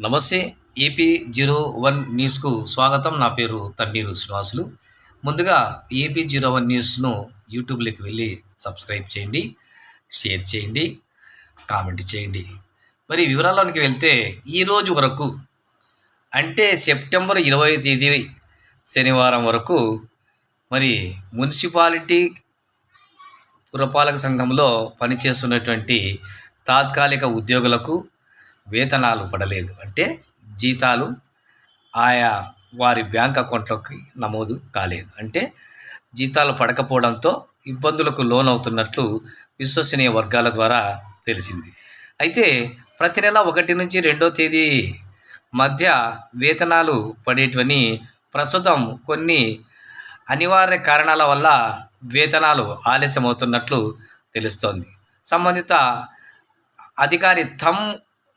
నమస్తే AP zero one న్యూస్కు స్వాగతం. నా పేరు తన్నీరు శ్రీనివాసులు. ముందుగా ఏపీ జీరో వన్ న్యూస్ను యూట్యూబ్లోకి వెళ్ళి సబ్స్క్రైబ్ చేయండి షేర్ చేయండి కామెంట్ చేయండి. మరి వివరాల్లోనికి వెళ్తే ఈరోజు వరకు అంటే సెప్టెంబర్ ఇరవై తేదీ శనివారం వరకు మరి మున్సిపాలిటీ పురపాలక సంఘంలో పనిచేస్తున్నటువంటి తాత్కాలిక ఉద్యోగులకు వేతనాలు పడలేదు. అంటే జీతాలు ఆయా వారి బ్యాంక్ అకౌంట్లోకి నమోదు కాలేదు. అంటే జీతాలు పడకపోవడంతో ఇబ్బందులకు లోనవుతున్నట్లు విశ్వసనీయ వర్గాల ద్వారా తెలిసింది. అయితే ప్రతి నెల ఒకటి నుంచి రెండో తేదీ మధ్య వేతనాలు పడేటివని ప్రస్తుతం కొన్ని అనివార్య కారణాల వల్ల వేతనాలు ఆలస్యమవుతున్నట్లు తెలుస్తోంది. సంబంధిత అధికారి థమ్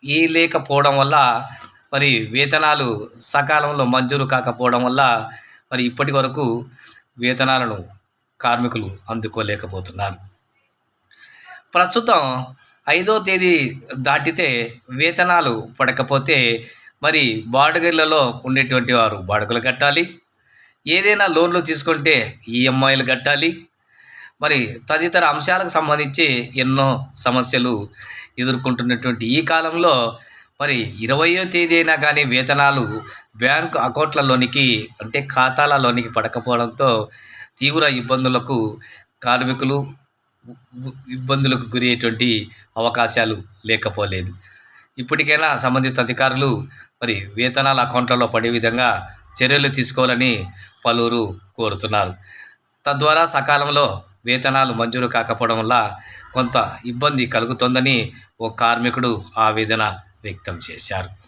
ఈ లేకపోవడం వల్ల మరి వేతనాలు సకాలంలో మంజూరు కాకపోవడం వల్ల మరి ఇప్పటి వరకు వేతనాలను కార్మికులు అందుకోలేకపోతున్నారు. ప్రస్తుతం ఐదో తేదీ దాటితే వేతనాలు పడకపోతే మరి బాడుగలలో ఉండేటువంటి వారు బాడుగలు కట్టాలి. ఏదైనా లోన్లు తీసుకుంటే ఈఎంఐలు కట్టాలి. మరి తదితర అంశాలకు సంబంధించి ఎన్నో సమస్యలు ఎదుర్కొంటున్నటువంటి ఈ కాలంలో మరి ఇరవయో తేదీ అయినా కానీ వేతనాలు బ్యాంకు అకౌంట్లలోనికి అంటే ఖాతాలలోనికి పడకపోవడంతో తీవ్ర ఇబ్బందులకు కార్మికులు ఇబ్బందులకు గురయ్యేటువంటి అవకాశాలు లేకపోలేదు. ఇప్పటికైనా సంబంధిత అధికారులు మరి వేతనాల అకౌంట్లలో పడే విధంగా చర్యలు తీసుకోవాలని పలువురు కోరుతున్నారు. తద్వారా సకాలంలో వేతనాలు మంజూరు కాకపోవడం వల్ల కొంత ఇబ్బంది కలుగుతోందని ఓ కార్మికుడు ఆవేదన వ్యక్తం చేశారు.